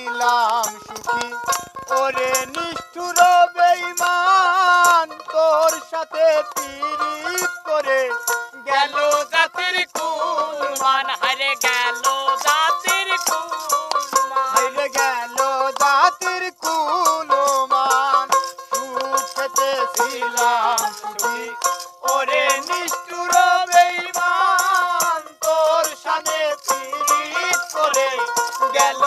ছিলাম সুখী। ওরে নিষ্ঠুর তোর সাথে করে গেল জাতির কুল মান হারে গেল জাতির কুলমান। হাইরে গেল জাতির কুল সুখেতে ছিলাম সুখী। ওরে নিষ্ঠুর বেঈমান, তোর সাথে পীড়িত করে গেল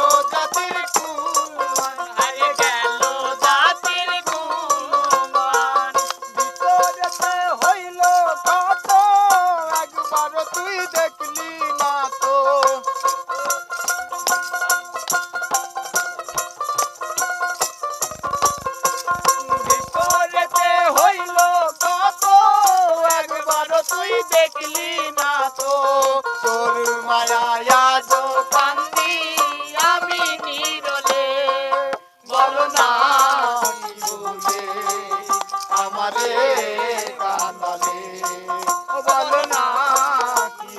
বল না কি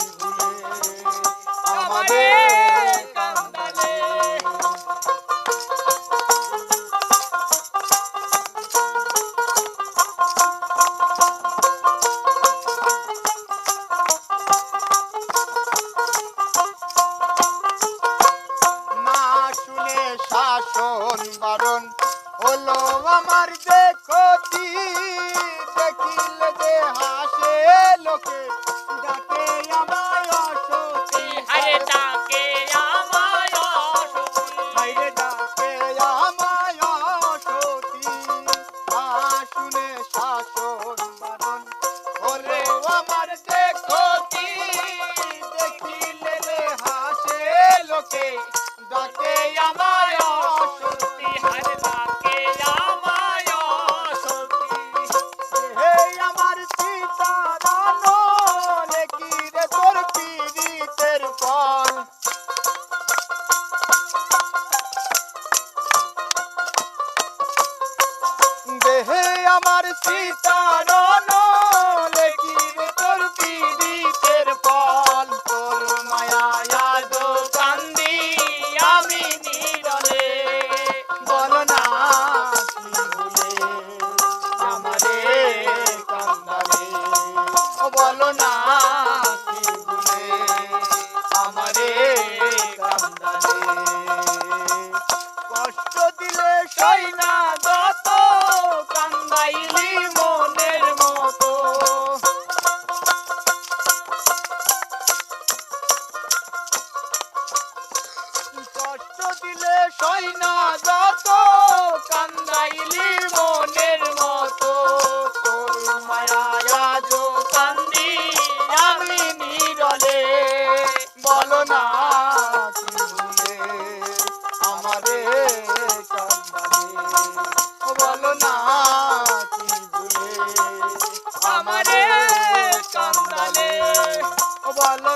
শুনে শাসন বারণ হলো আমার দেখতি দেখিলে যে karaoke da ফল দেহে আমার সীতারানো কি রে তোর পীড়িতের ফল? তোর মায়া দো কান্দি, আমি নিরলে। বল না আমারে না আমারে কষ্ট দিলে সই না যত কান্দাইলি মনের মতো। কষ্ট দিলে সই না যত কান্দাইলি মনের মতো। আমারে কান্দালে বলো না কি ভুলে আমারে কান্দালে বলো